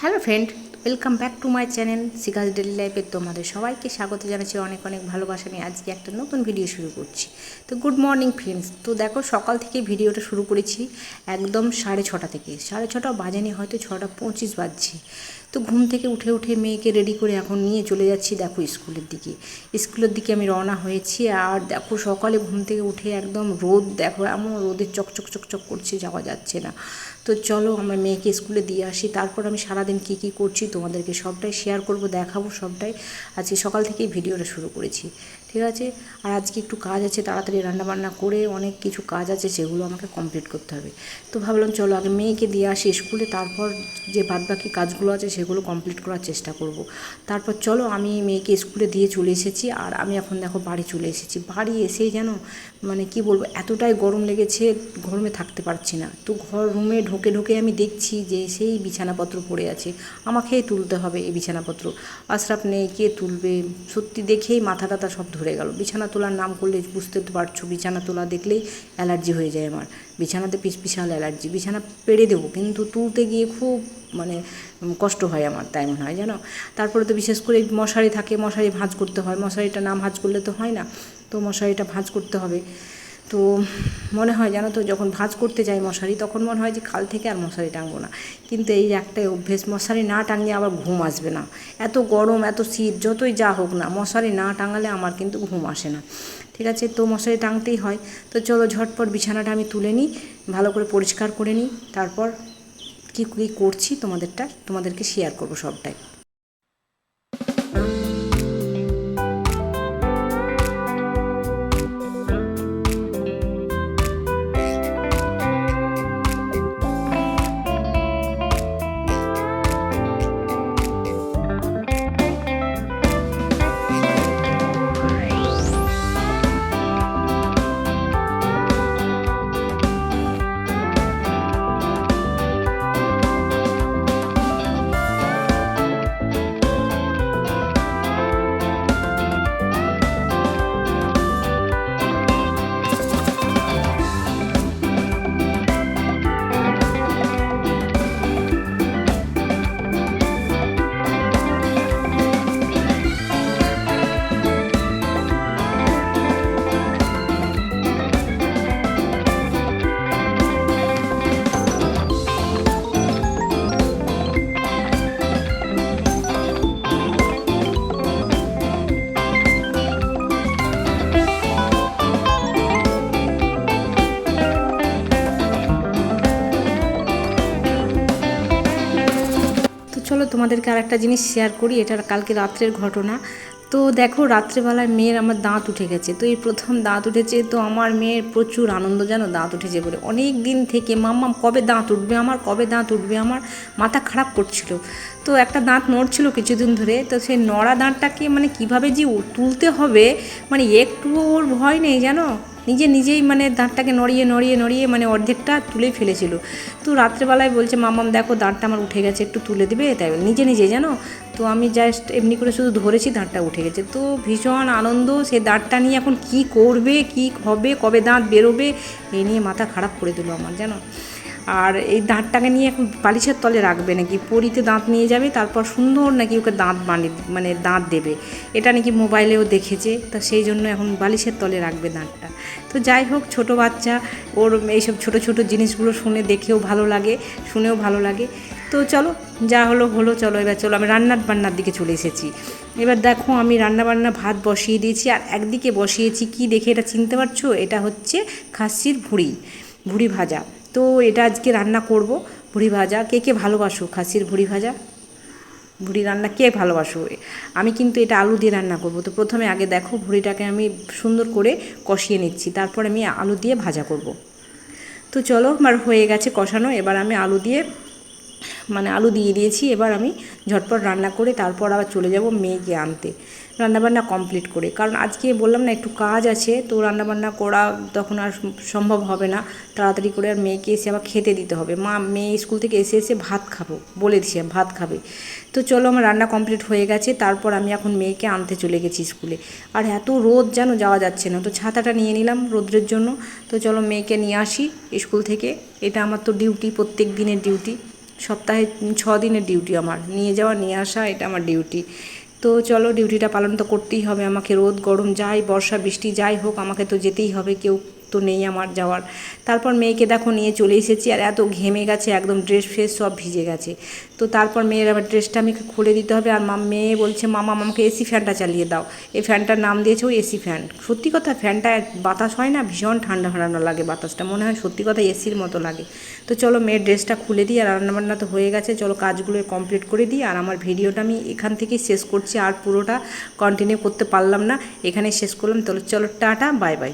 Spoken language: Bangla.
Hello friend, welcome back to my channel সিকাস daily লাইফে তোমাদের সবাইকে স্বাগত জানাচ্ছি, অনেক অনেক ভালোবাসা নিয়ে আজকে একটা নতুন ভিডিও শুরু করছি। তো গুড মর্নিং ফ্রেন্ডস, তো দেখো সকাল থেকে ভিডিওটা শুরু করেছি একদম সাড়ে ছটা থেকে। সাড়ে ছটা বাজেনি, হয়তো ছটা পঁচিশ বাজছে। তো ঘুম থেকে উঠে উঠে মেয়েকে রেডি করে এখন নিয়ে চলে যাচ্ছি, দেখো স্কুলের দিকে। স্কুলের দিকে আমি রওনা হয়েছি আর দেখো সকালে ঘুম থেকে উঠে একদম রোদ, দেখো এমন রোদের চকচক চকচক করছে, যাওয়া যাচ্ছে না। তো চলো আমরা মেয়েকে স্কুলে দিয়ে আসি, তারপর আমি সারাদিন কী কী করছি তোমাদেরকে সবটাই শেয়ার করব, দেখাবো সবটাই। আজকে সকাল থেকেই ভিডিওটা শুরু করেছি। ঠিক আছে? আর আজকে একটু কাজ আছে, তাড়াতাড়ি রান্নাবান্না করে অনেক কিছু কাজ আছে, সেগুলো আমাকে কমপ্লিট করতে হবে। তো ভাবলাম চলো আগে মেয়েকে দিয়ে আসি স্কুলে, তারপর যে বাদবাকি কাজগুলো আছে সেগুলো কমপ্লিট করার চেষ্টা করব। তারপর চলো আমি মেয়েকে স্কুলে দিয়ে চলে এসেছি, আর আমি এখন দেখো বাড়ি চলে এসেছি। বাড়ি এসেই যেন মানে কি বলব, এতটাই গরম লেগেছে গরমে থাকতে পারছি না। তো ঘর রুমে ঢোকে ঢোকে আমি দেখছি যে সেই বিছানাপত্র পড়ে আছে। আমাকেই তুলতে হবে এই বিছানাপত্র। আশরাফ নেই, কে তুলবে? সত্যি দেখেই মাথা টাথা সব ধরে গেল। বিছানা তোলার নাম করলে বুঝতে তো পারছ, বিছানা তোলা দেখলেই অ্যালার্জি হয়ে যায় আমার। বিছানাতে পিস বিশাল অ্যালার্জি, বিছানা পেড়ে দেবো, কিন্তু তুলতে গিয়ে খুব মানে কষ্ট হয় আমার, তাই মনে হয় জানো? তারপরে তো বিশেষ করে মশারি থাকে, মশারি ভাঁজ করতে হয়। মশারিটা না ভাঁজ করলে তো হয় না। তো মশারিটা ভাঁজ করতে হবে। তো মনে হয় জানো তো, যখন ভাঁজ করতে যাই মশারি, তখন মনে হয় যে কাল থেকে আর মশারি টাঙবো না। কিন্তু এই একটাই অভ্যেস, মশারি না টাঙিয়ে আবার ঘুম আসবে না। এত গরম, এত শীত, যতই যা হোক না, মশারি না টাঙালে আমার কিন্তু ঘুম আসে না। ঠিক আছে, তো মশারি টাঙতেই হয়। তো চলো ঝটপট বিছানাটা আমি তুলে নিই, ভালো করে পরিষ্কার করে নিই, তারপর কী কী করছি তোমাদেরটা, তোমাদেরকে শেয়ার করব সবটাই। চলো তোমাদেরকে আর একটা জিনিস শেয়ার করি এটা কালকে রাত্রের ঘটনা। তো দেখো, রাত্রেবেলায় মেয়ের আমার দাঁত উঠে গেছে। তো এই প্রথম দাঁত উঠেছে তো আমার মেয়ের প্রচুর আনন্দ, জানো? দাঁত উঠেছে বলে। অনেক দিন থেকে মাম্মাম কবে দাঁত উঠবে আমার? কবে দাঁত উঠবে আমার? মাথা খারাপ করছিল। তো একটা দাঁত নড়ছিল কিছুদিন ধরে। তো সেই নড়া দাঁতটাকে মানে কীভাবে যে তুলতে হবে মানে একটুও ওর ভয় নেই, জানো? নিজে নিজেই মানে দাঁতটাকে নড়িয়ে নড়িয়ে নড়িয়ে মানে অর্ধেকটা তুলে ফেলেছিল। তো রাত্রেবেলায় বলছে মামাম দেখো, দাঁতটা আমার উঠে গেছে, একটু তুলে দেবে? তাই নিজে নিজে, জানো? তো আমি জাস্ট এমনি করে শুধু ধরেছি দাঁতটা উঠে গেছে। তো ভীষণ আনন্দ সে দাঁতটা নিয়ে এখন কি করবে, কি হবে, কবে দাঁত বেরোবে এই নিয়ে মাথা খারাপ করে দিল আমার, জানো? আর এই দাঁতটাকে নিয়ে এখন বালিশের তলে রাখবে নাকি? পরিতে দাঁত নিয়ে যাবে, তারপর সুন্দর নাকি ওকে দাঁত বানিয়ে মানে দাঁত দেবে। এটা নাকি মোবাইলেও দেখেছে, তা সেই জন্য এখন বালিশের তলে রাখবে দাঁতটা। তো যাই হোক, ছোট বাচ্চা, ওর এইসব ছোট ছোট জিনিসগুলো শুনে দেখেও ভালো লাগে, শুনেও ভালো লাগে। তো চলো, যা হলো হলো, চলো এবার চলো, আমি রান্নার বান্নার দিকে চলে এসেছি। এবার দেখো, আমি রান্না বান্না ভাত বসিয়ে দিয়েছি, আর একদিকে বসিয়েছি কি দেখে এটা চিনতে পারছ? এটা হচ্ছে খাসির ভুড়ি ভুড়ি ভাজা। তো এটা আজকে রান্না করব, ভুড়ি ভাজা। কে কে ভালোবাসো খাসির ভুড়ি ভাজা? ভুড়ি রান্না কে ভালোবাসো? আমি কিন্তু এটা আলু দিয়ে রান্না করব। তো প্রথমে আগে দেখো, ভুড়িটাকে আমি সুন্দর করে কষিয়ে নিচ্ছি, তারপর আমি আলু দিয়ে ভাজা করব। তো চলো, আমার হয়ে গেছে কষানো, এবার আমি আলু দিয়ে মানে আলু দিয়ে দিয়েছি, এবার আমি ঝটপট রান্না করে তারপর আবার চলে যাব মেয়েকে আনতে। রান্নাবান্না কমপ্লিট করে। কারণ আজকে বললাম না, একটু কাজ আছে, তো রান্নাবান্না করা তখন আর সম্ভব হবে না। তাড়াতাড়ি করে আর মেয়েকে এসে আবার খেতে দিতে হবে। মা, মেয়ে স্কুল থেকে এসে এসে ভাত খাব, বলে দিছে, ভাত খাবে। তো চলো আমার রান্না কমপ্লিট হয়ে গেছে, তারপর আমি এখন মেয়েকে আনতে চলে গেছি স্কুলে। আর এত রোদ যেন যাওয়া যাচ্ছে না, তো ছাতাটা নিয়ে নিলাম রোদ্রের জন্য। তো চলো মেয়েকে নিয়ে আসি স্কুল থেকে। এটা আমার তো ডিউটি প্রত্যেক দিনের ডিউটি সপ্তাহে ছ দিনের ডিউটি আমার। নিয়ে যাওয়া, নিয়ে আসা, এটা আমার ডিউটি। তো চলো ডিউটিটা পালন তো করতেই হবে। আমাকে রোদ, গরম, যাই, বর্ষা, বৃষ্টি, যাই হোক, আমাকে তো যেতেই হবে। কেউ তো নেই আমার যাওয়ার। তারপর মেয়েকে দেখো নিয়ে চলে এসেছি আর এত ঘেমে গেছে, একদম ড্রেস ফ্রেস সব ভিজে গেছে। তো তারপর মেয়ের আবার ড্রেসটা আমি খুলে দিতে হবে আর মা মেয়ে বলছে, মামা, আমাকে এসি ফ্যানটা চালিয়ে দাও। এই ফ্যানটার নাম দিয়েছে ওই এসি ফ্যান সত্যি কথা ফ্যানটা বাতাস হয় না, ভীষণ ঠান্ডা ঠান্ডা লাগে বাতাসটা। মনে হয় সত্যি কথা এসির মতো লাগে। তো চলো মেয়ের ড্রেসটা খুলে দিই আর রান্নাবান্না তো হয়ে গেছে। চলো কাজগুলো কমপ্লিট করে দিই আর আমার ভিডিওটা আমি এখান থেকেই শেষ করছি। আর পুরোটা কন্টিনিউ করতে পারলাম না। এখানে শেষ করলাম। চলো চলো টাটা বাই বাই